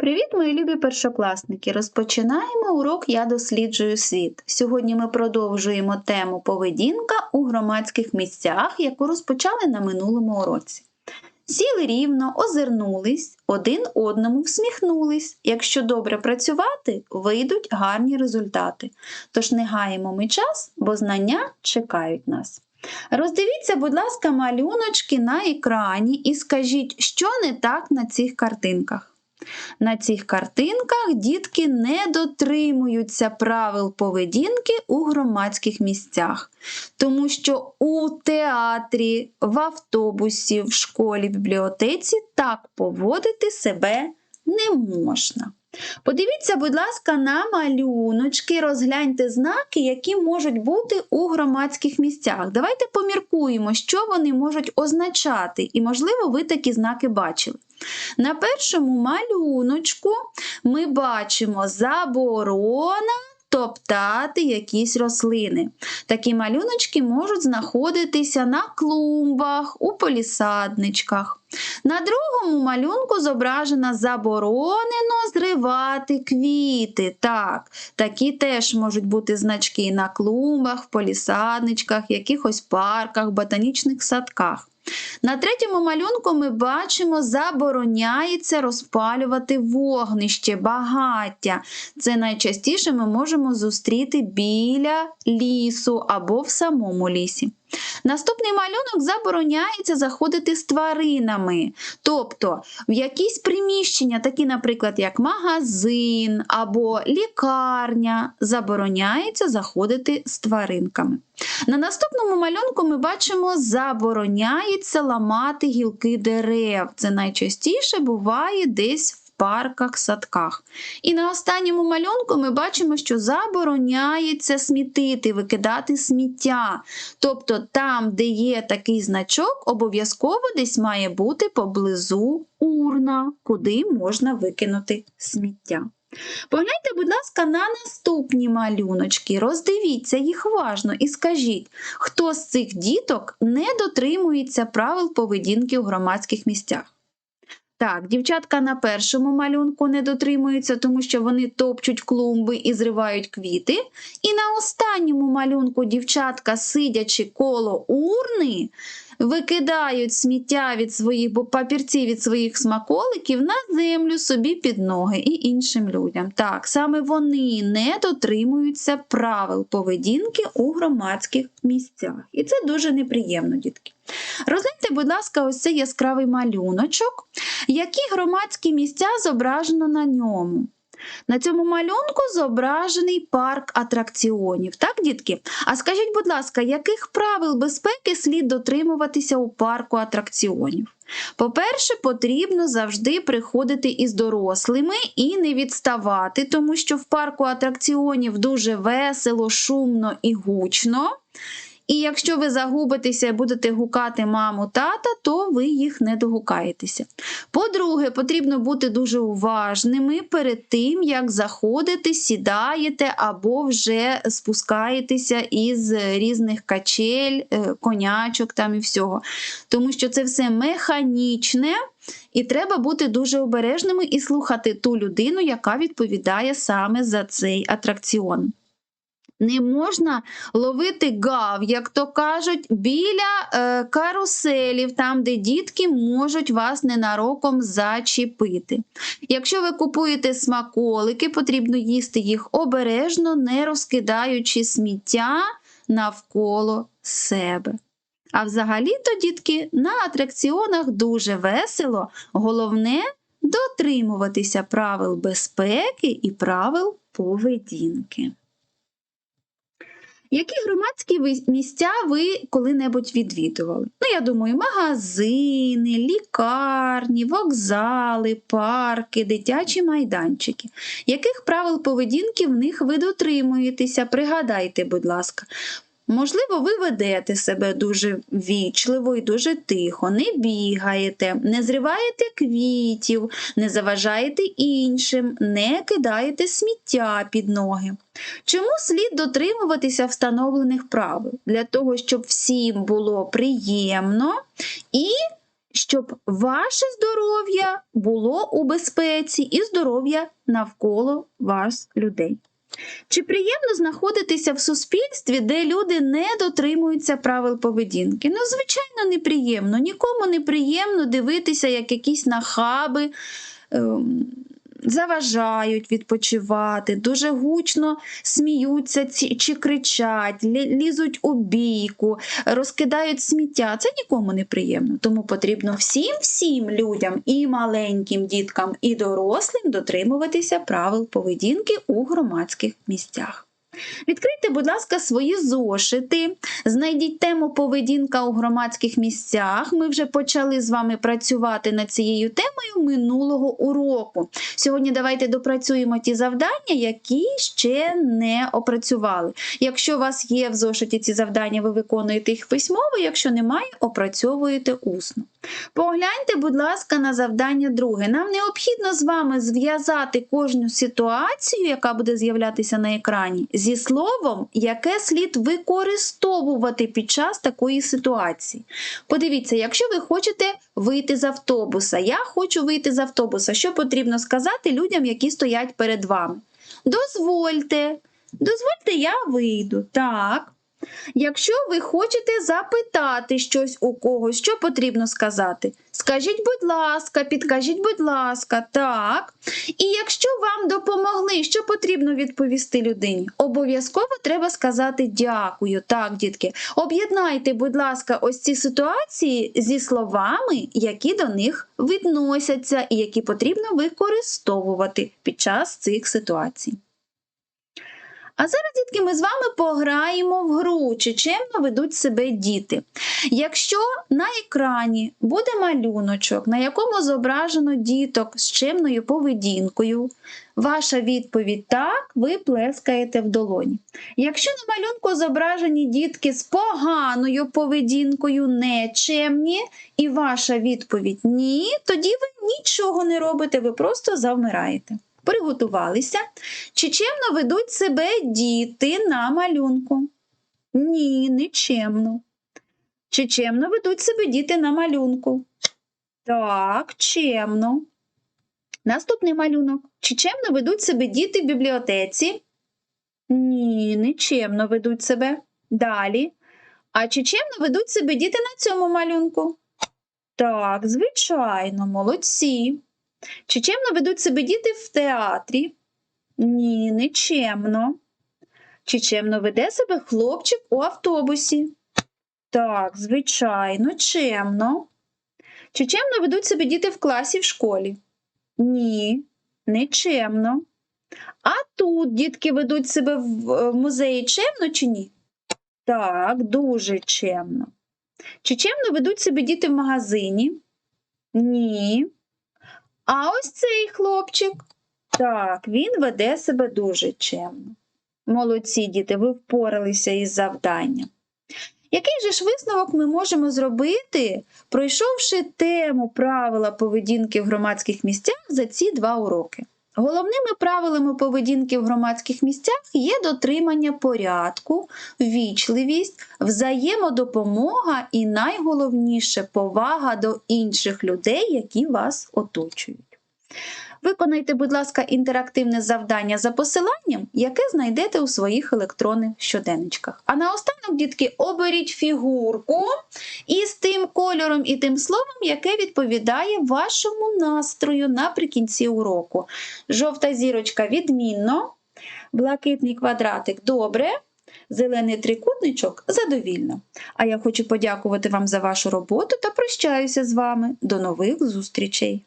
Привіт, мої любі першокласники! Розпочинаємо урок Я досліджую світ. Сьогодні ми продовжуємо тему поведінка у громадських місцях, яку розпочали на минулому уроці. Сіли рівно, озирнулись, один одному всміхнулись. Якщо добре працювати, вийдуть гарні результати. Тож не гаємо ми час, бо знання чекають нас. Роздивіться, будь ласка, малюночки на екрані і скажіть, що не так на цих картинках. На цих картинках дітки не дотримуються правил поведінки у громадських місцях, тому що у театрі, в автобусі, в школі, в бібліотеці так поводити себе не можна. Подивіться, будь ласка, на малюночки, розгляньте знаки, які можуть бути у громадських місцях. Давайте поміркуємо, що вони можуть означати, і, можливо, ви такі знаки бачили. На першому малюночку ми бачимо заборона топтати якісь рослини. Такі малюночки можуть знаходитися на клумбах, у полісадничках. На другому малюнку зображено заборонено зривати квіти. Так, такі теж можуть бути значки на клумбах, полісадничках, якихось парках, ботанічних садках. На третьому малюнку ми бачимо, забороняється розпалювати вогнище, багаття. Це найчастіше ми можемо зустріти біля лісу або в самому лісі. Наступний малюнок забороняється заходити з тваринами, тобто в якісь приміщення, такі, наприклад, як магазин або лікарня, забороняється заходити з тваринками. На наступному малюнку ми бачимо, забороняється ламати гілки дерев. Це найчастіше буває десь в парках, садках. І на останньому малюнку ми бачимо, що забороняється смітити, викидати сміття. Тобто там, де є такий значок, обов'язково десь має бути поблизу урна, куди можна викинути сміття. Погляньте, будь ласка, на наступні малюночки, роздивіться їх уважно і скажіть, хто з цих діток не дотримується правил поведінки у громадських місцях. Так, дівчатка на першому малюнку не дотримуються, тому що вони топчуть клумби і зривають квіти. І на останньому малюнку дівчатка, сидячи коло урни, викидають сміття від своїх бо папірці від своїх смаколиків на землю собі під ноги і іншим людям. Так, саме вони не дотримуються правил поведінки у громадських місцях. І це дуже неприємно, дітки. Розгляньте, будь ласка, ось цей яскравий малюночок, які громадські місця зображено на ньому. На цьому малюнку зображений парк атракціонів. Так, дітки? А скажіть, будь ласка, яких правил безпеки слід дотримуватися у парку атракціонів? По-перше, потрібно завжди приходити із дорослими і не відставати, тому що в парку атракціонів дуже весело, шумно і гучно. І якщо ви загубитеся і будете гукати маму тата, то ви їх не догукаєтеся. По-друге, потрібно бути дуже уважними перед тим, як заходите, сідаєте або вже спускаєтеся із різних качель, е, конячок там і всього. Тому що це все механічне. І треба бути дуже обережними і слухати ту людину, яка відповідає саме за цей атракціон. Не можна ловити гав, як то кажуть, біля е, каруселів, там, де дітки можуть вас ненароком зачепити. Якщо ви купуєте смаколики, потрібно їсти їх обережно, не розкидаючи сміття навколо себе. А взагалі-то, дітки, на атракціонах дуже весело, головне дотримуватися правил безпеки і правил поведінки. Які громадські місця ви коли-небудь відвідували? Ну, я думаю, магазини, лікарні, вокзали, парки, дитячі майданчики. Яких правил поведінки в них ви дотримуєтеся? Пригадайте, будь ласка. Можливо, ви ведете себе дуже вічливо і дуже тихо, не бігаєте, не зриваєте квітів, не заважаєте іншим, не кидаєте сміття під ноги. Чому слід дотримуватися встановлених правил? Для того, щоб всім було приємно і щоб ваше здоров'я було у безпеці і здоров'я навколо вас людей. Чи приємно знаходитися в суспільстві, де люди не дотримуються правил поведінки? Ну, звичайно, неприємно. Нікому не приємно дивитися, як якісь нахаби. ем, Заважають відпочивати, дуже гучно сміються чи кричать, лізуть у бійку, розкидають сміття. Це нікому не приємно. Тому потрібно всім всім людям, і маленьким діткам, і дорослим дотримуватися правил поведінки у громадських місцях. Відкрийте, будь ласка, свої зошити, знайдіть тему поведінка у громадських місцях. Ми вже почали з вами працювати над цією темою минулого уроку. Сьогодні давайте допрацюємо ті завдання, які ще не опрацювали. Якщо у вас є в зошиті ці завдання, ви виконуєте їх письмово, якщо немає, опрацьовуєте усно. Погляньте, будь ласка, на завдання друге. Нам необхідно з вами зв'язати кожну ситуацію, яка буде з'являтися на екрані, зі словом, яке слід використовувати під час такої ситуації. Подивіться, якщо ви хочете вийти з автобуса, я хочу вийти з автобуса, що потрібно сказати людям, які стоять перед вами? Дозвольте, дозвольте, я вийду. Так. Якщо ви хочете запитати щось у когось, що потрібно сказати? Скажіть, будь ласка, підкажіть, будь ласка, так. І якщо вам допомогли, що потрібно відповісти людині? Обов'язково треба сказати дякую. Так, дітки. Об'єднайте, будь ласка, ось ці ситуації зі словами, які до них відносяться і які потрібно використовувати під час цих ситуацій. А зараз, дітки, ми з вами пограємо в гру, чи чемно ведуть себе діти. Якщо на екрані буде малюночок, на якому зображено діток з чемною поведінкою, ваша відповідь так, ви плескаєте в долоні. Якщо на малюнку зображені дітки з поганою поведінкою, нечемні, і ваша відповідь ні, тоді ви нічого не робите, ви просто завмираєте. Приготувалися. Чи чемно ведуть себе діти на малюнку? Ні, не чемно. Чи чемно ведуть себе діти на малюнку? Так, чемно. Наступний малюнок. Чи чемно ведуть себе діти в бібліотеці? Ні, не чемно ведуть себе. Далі. А чи чемно ведуть себе діти на цьому малюнку? Так, звичайно, молодці. Чи чемно ведуть себе діти в театрі? Ні, не чемно. Чи чемно веде себе хлопчик у автобусі? Так, звичайно, чемно. Чи чемно ведуть себе діти в класі в школі? Ні, не чемно. А тут дітки ведуть себе в е, музеї чемно чи ні? Так, дуже чемно. Чи чемно ведуть себе діти в магазині? Ні. А ось цей хлопчик. Так, він веде себе дуже чемно. Молодці діти, ви впоралися із завданням. Який же ж висновок ми можемо зробити, пройшовши тему правила поведінки в громадських місцях за ці два уроки? Головними правилами поведінки в громадських місцях є дотримання порядку, вічливість, взаємодопомога і найголовніше повага до інших людей, які вас оточують. Виконайте, будь ласка, інтерактивне завдання за посиланням, яке знайдете у своїх електронних щоденничках. А наостанок, дітки, оберіть фігурку із тим кольором і тим словом, яке відповідає вашому настрою наприкінці уроку. Жовта зірочка відмінно, блакитний квадратик добре. Зелений трикутничок задовільно. А я хочу подякувати вам за вашу роботу та прощаюся з вами. До нових зустрічей!